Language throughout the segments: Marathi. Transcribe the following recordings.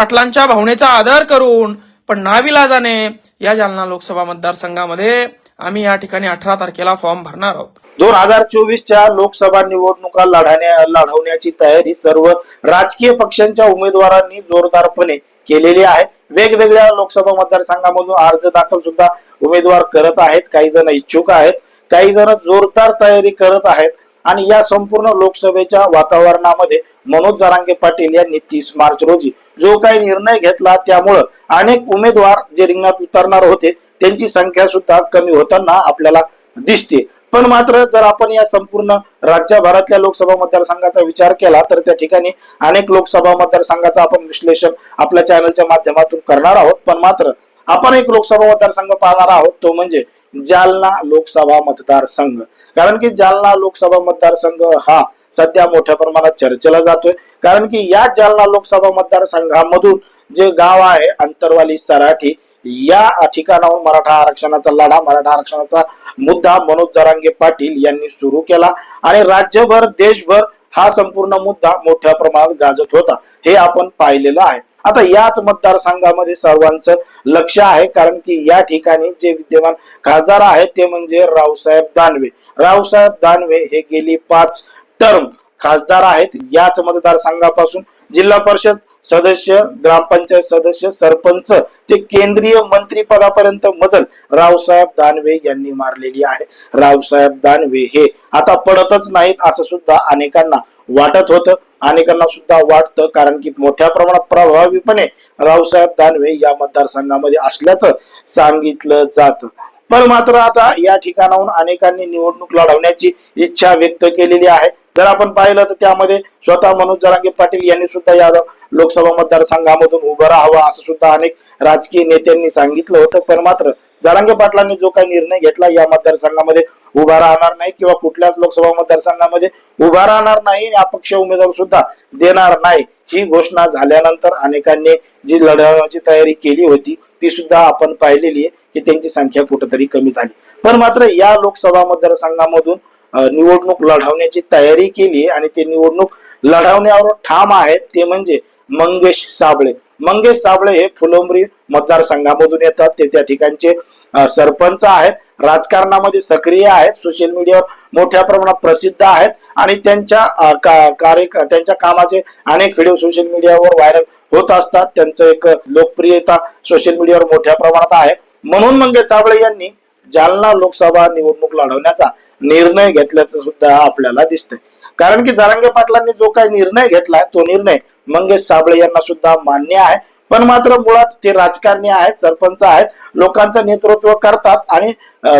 पाटलांच्या भावनेचा आदर करून पण नाविलाजाने या जालना लोकसभा मतदारसंघामध्ये आम्ही या ठिकाणी अठरा तारखेला फॉर्म भरणार आहोत. दोन हजार चोवीसच्या लोकसभा निवडणुका लढाण्या लढवण्याची तयारी सर्व राजकीय पक्षांच्या उमेदवारांनी जोरदारपणे केलेली आहे. वेगवेगळ्या लोकसभा मतदारसंघामधून अर्ज दाखल सुद्धा उमेदवार करत आहेत. काही जण इच्छुक आहेत काही जण जोरदार तयारी करत आहेत. आणि या संपूर्ण लोकसभेच्या वातावरणामध्ये मनोज जरांगे पाटील यांनी तीस मार्च रोजी जो काही निर्णय घेतला त्यामुळं अनेक उमेदवार जे रिंगणात उतरणार होते त्यांची संख्या सुद्धा कमी होताना आपल्याला दिसते. पण मात्र जर आपण या संपूर्ण राज्यभरातल्या लोकसभा मतदारसंघाचा विचार केला तर त्या ठिकाणी अनेक लोकसभा मतदारसंघाचं आपण विश्लेषण आपल्या चॅनलच्या माध्यमातून करणार आहोत. पण मात्र आपण एक लोकसभा मतदारसंघ पाहणार आहोत तो म्हणजे जालना लोकसभा मतदारसंघ. कारण की जालना लोकसभा मतदारसंघ हा सध्या मोठ्या प्रमाणात चर्चेला जातोय. कारण की या जालना लोकसभा मतदारसंघामधून जे गाव आहे अंतरवाली सराठी या ठिकाणाहून मराठा आरक्षणाचा लढा मराठा आरक्षणाचा मुद्दा मनोज जरांगे पाटील यांनी सुरू केला आणि राज्यभर देशभर हा संपूर्ण मुद्दा मोठ्या प्रमाणात गाजत होता. हे आपण पाहिलेलं आहे. आता याच मतदारसंघामध्ये सर्वांचं लक्ष आहे कारण की या ठिकाणी जे विद्यमान खासदार आहेत ते म्हणजे रावसाहेब दानवे. रावसाहेब दानवे हे गेली पाच टर्म खासदार आहेत. याच मतदारसंघापासून जिल्हा परिषद सदस्य ग्रामपंचायत सदस्य सरपंच ते केंद्रीय मंत्री पदापर्यंत मजल रावसाहेब दानवे यांनी मारलेली आहे. रावसाहेब दानवे हे आता पडतच नाहीत असं सुद्धा अनेकांना वाटत होतं. अनेकांना सुद्धा वाटतं कारण की मोठ्या प्रमाणात प्रभावीपणे रावसाहेब दानवे या मतदारसंघामध्ये असल्याचं सांगितलं जातं. पण मात्र आता या ठिकाणाहून अनेकांनी निवडणूक लढवण्याची इच्छा व्यक्त केलेली आहे. जर आपण पाहिलं तर त्यामध्ये स्वतः मनोज जरांगे पाटील यांनी सुद्धा या लोकसभा मतदारसंघामधून उभं राहावं असं सुद्धा अनेक राजकीय नेत्यांनी सांगितलं होतं. पण मात्र जरांगे पाटलांनी जो काही निर्णय घेतला या मतदारसंघामध्ये उभा राहणार नाही किंवा कुठल्याच लोकसभा मतदारसंघामध्ये उभा राहणार नाही आणि अपक्ष उमेदवार सुद्धा देणार नाही. ही घोषणा झाल्यानंतर अनेकांनी जी लढवण्याची तयारी केली होती ती सुद्धा आपण पाहिलेली आहे की त्यांची संख्या कुठेतरी कमी झाली. पण मात्र या लोकसभा मतदारसंघामधून निवडणूक लढवण्याची तयारी केली आणि ते निवडणूक लढवण्यावर ठाम आहेत ते म्हणजे मंगेश साबळे. मंगेश साबळे हे फुलंब्री मतदारसंघामधून येतात ते त्या ठिकाणचे सरपंच आहेत राजकारणामध्ये सक्रिय आहेत सोशल मीडियावर मोठ्या प्रमाणात प्रसिद्ध आहेत आणि त्यांच्या का- कार्य त्यांच्या कामाचे अनेक व्हिडिओ सोशल मीडियावर व्हायरल होत असतात. त्यांचं एक लोकप्रियता सोशल मीडियावर मोठ्या प्रमाणात आहे. म्हणून मंगेश साबळे यांनी जालना लोकसभा निवडणूक लढवण्याचा निर्णय घेतल्याचं सुद्धा आपल्याला दिसतंय. कारण की जरांगे पाटलांनी जो काही निर्णय घेतलाय तो निर्णय मंगेश साबळे यांना सुद्धा मान्य आहे. पण मात्र मुळात ते राजकारणी आहेत सरपंच आहेत लोकांचं नेतृत्व करतात आणि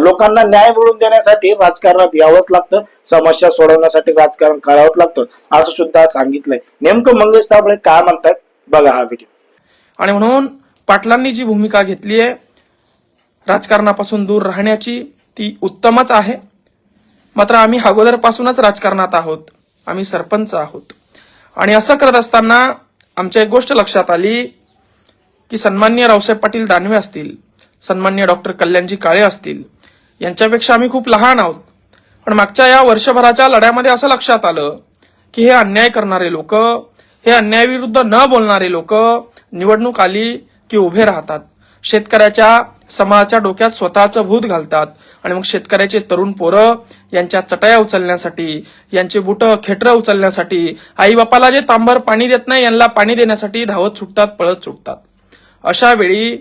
लोकांना न्याय मिळवून देण्यासाठी राजकारणात यावंच लागतं समस्या सोडवण्यासाठी राजकारण करावंच लागतं असं सुद्धा सांगितलंय. नेमकं मंगेश साबळे काय म्हणतात बघा हा व्हिडिओ आणि म्हणून पाटलांनी जी भूमिका घेतली आहे राजकारणापासून दूर राहण्याची ती उत्तमच आहे. मात्र आम्ही अगोदरपासूनच राजकारणात आहोत. आम्ही सरपंच आहोत. आणि असं करत असताना आमच्या एक गोष्ट लक्षात आली की सन्मान्य रावसाहेब पाटील दानवे असतील सन्मान्य डॉक्टर कल्याणजी काळे असतील यांच्यापेक्षा आम्ही खूप लहान आहोत. पण मागच्या या वर्षभराच्या लढ्यामध्ये असं लक्षात आलं की हे अन्याय करणारे लोक हे अन्यायाविरुद्ध न बोलणारे लोक निवडणूक आली की उभे राहतात. शेतकऱ्याच्या समाजाच्या डोक्यात स्वतःचं भूत घालतात. आणि मग शेतकऱ्याचे तरुण पोरं यांच्या चटया उचलण्यासाठी यांचे बुट खेटरं उचलण्यासाठी आई बापाला जे तांबर पाणी देत नाही यांना पाणी देण्यासाठी धावत सुटतात पळत सुटतात. अशा वेळी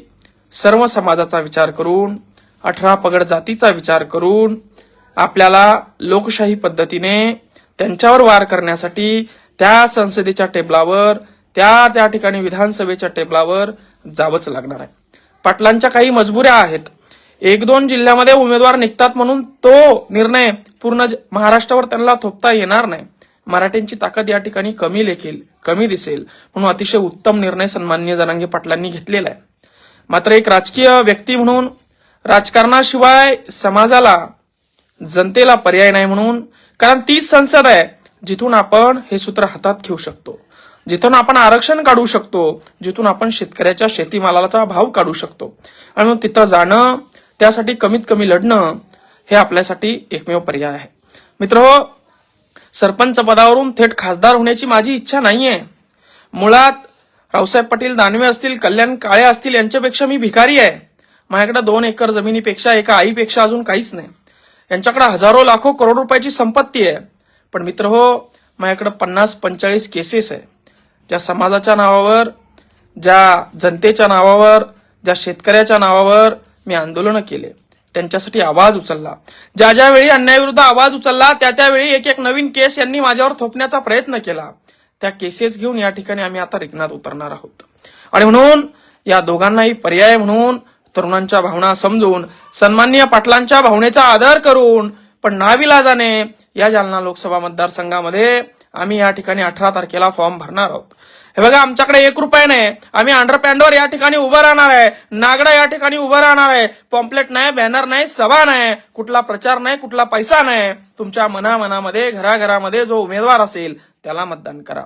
सर्व समाजाचा विचार करून अठरा पगड जातीचा विचार करून आपल्याला लोकशाही पद्धतीने त्यांच्यावर वार करण्यासाठी त्या संसदेच्या टेबलावर त्या त्या ठिकाणी विधानसभेच्या टेबलावर जावंच लागणार आहे. पाटलांच्या काही मजबुऱ्या आहेत. एक दोन जिल्ह्यामध्ये उमेदवार निघतात म्हणून तो निर्णय पूर्ण ज- महाराष्ट्रावर त्यांना थोपता येणार नाही. मराठ्यांची ताकद या ठिकाणी कमी लेखील कमी दिसेल म्हणून अतिशय उत्तम निर्णय सन्मान्य जनांगे पाटलांनी घेतलेला आहे. मात्र एक राजकीय व्यक्ती म्हणून राजकारणाशिवाय समाजाला जनतेला पर्याय नाही म्हणून कारण तीच संसद आहे जिथून आपण हे सूत्र हातात घेऊ शकतो. जिथून आपण आरक्षण काढू शकतो जिथून आपण शेतकऱ्याच्या शेतीमालाचा भाव काढू शकतो. आणि तिथं जाणं त्यासाठी कमीत कमी लढणं हे आपल्यासाठी एकमेव पर्याय आहे. मित्र सरपंच पदावरून थेट खासदार होण्याची माझी इच्छा नाहीये. मुळात रावसाहेब पाटील दानवे असतील कल्याण काळे असतील यांच्यापेक्षा मी भिकारी आहे. माझ्याकडे दोन एकर जमिनीपेक्षा एका आईपेक्षा अजून काहीच नाही. यांच्याकडे हजारो लाखो करोड रुपयाची संपत्ती आहे. पण मित्र हो माझ्याकडे पन्नास पंचेचाळीस केसेस आहे. ज्या समाजाच्या नावावर ज्या जनतेच्या नावावर ज्या शेतकऱ्याच्या नावावर मी आंदोलनं केले. त्यांच्यासाठी आवाज उचलला. ज्या ज्यावेळी अन्यायाविरुद्ध आवाज उचलला त्या त्यावेळी एक एक नवीन केस यांनी माझ्यावर थोपण्याचा प्रयत्न केला. त्या केसेस घेऊन या ठिकाणी आम्ही आता रिग्णात उतरणार आहोत. आणि म्हणून या दोघांनाही पर्याय म्हणून तरुणांच्या भावना समजून सन्माननीय पाटलांच्या भावनेचा आदर करून पण नाविलाजाने या जालना लोकसभा मतदारसंघामध्ये आम्ही या ठिकाणी अठरा तारखेला फॉर्म भरणार आहोत. हे बघा आमच्याकडे एक रुपया नाही. आम्ही अंडरपॅन्डवर या ठिकाणी उभं राहणार आहे. नागडा या ठिकाणी उभं राहणार आहे. पॉम्पलेट नाही बॅनर नाही सभा नाही. कुठला प्रचार नाही कुठला पैसा नाही. तुमच्या मनामनामध्ये घराघरामध्ये जो उमेदवार असेल त्याला मतदान करा.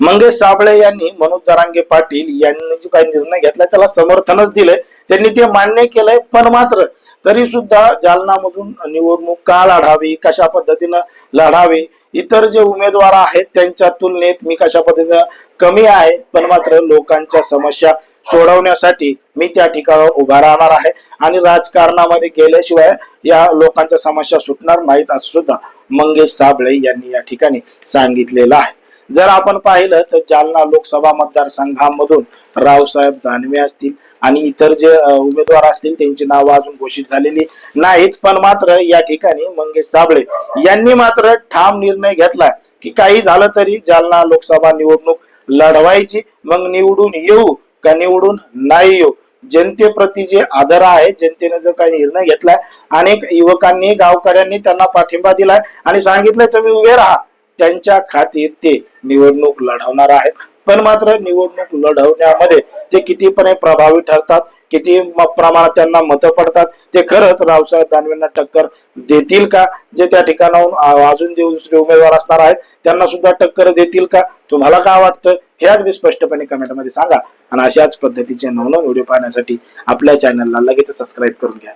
मंगेश साबळे यांनी मनोज जरांगे पाटील यांनी जो काही निर्णय घेतला त्याला समर्थनच दिलंय. त्यांनी ते मान्य केलंय पण मात्र तरी सुद्धा जालनामधून निवडणूक का लढावी कशा पद्धतीनं लढावी इतर जे उमेदवार आहेत त्यांच्या तुलनेत मी कशा पद्धतीनं कमी आहे पण मात्र लोकांच्या समस्या सोडवण्यासाठी मी त्या ठिकाणावर उभा राहणार आहे. आणि राजकारणामध्ये गेल्याशिवाय या लोकांच्या समस्या सुटणार नाहीत असं सुद्धा मंगेश साबळे यांनी या ठिकाणी सांगितलेलं आहे. जर आपण पाहिलं तर जालना लोकसभा मतदारसंघामधून रावसाहेब दानवे असतील आणि इतर जे उमेदवार असतील त्यांची नावं अजून घोषित झालेली नाहीत. पण मात्र या ठिकाणी मंगेश साबळे यांनी मात्र ठाम निर्णय घेतला की काही झालं तरी जालना लोकसभा निवडणूक लढवायची. मग निवडून येऊ का निवडून नाही येऊ? जनतेप्रती जे आदर आहे जनतेने जो काही निर्णय घेतलाय अनेक युवकांनी गावकऱ्यांनी त्यांना पाठिंबा दिलाय आणि सांगितलंय तुम्ही उभे राहा. त्यांच्या खातीर ते निवडणूक लढवणार आहेत. पण मात्र निवडणूक लढवण्यामध्ये ते कितीपणे प्रभावी ठरतात किती प्रमाणात त्यांना मतं पडतात ते खरंच रावसाहेब दानवेंना टक्कर देतील का? जे त्या ठिकाणाहून अजून जे दुसरे उमेदवार असणार आहेत त्यांना सुद्धा टक्कर देतील का? तुम्हाला काय वाटतं? हे अगदी स्पष्टपणे कमेंटमध्ये सांगा. आणि अशाच पद्धतीचे नवनव व्हिडिओ पाहण्यासाठी आपल्या चॅनलला लगेच सबस्क्राईब करून घ्या.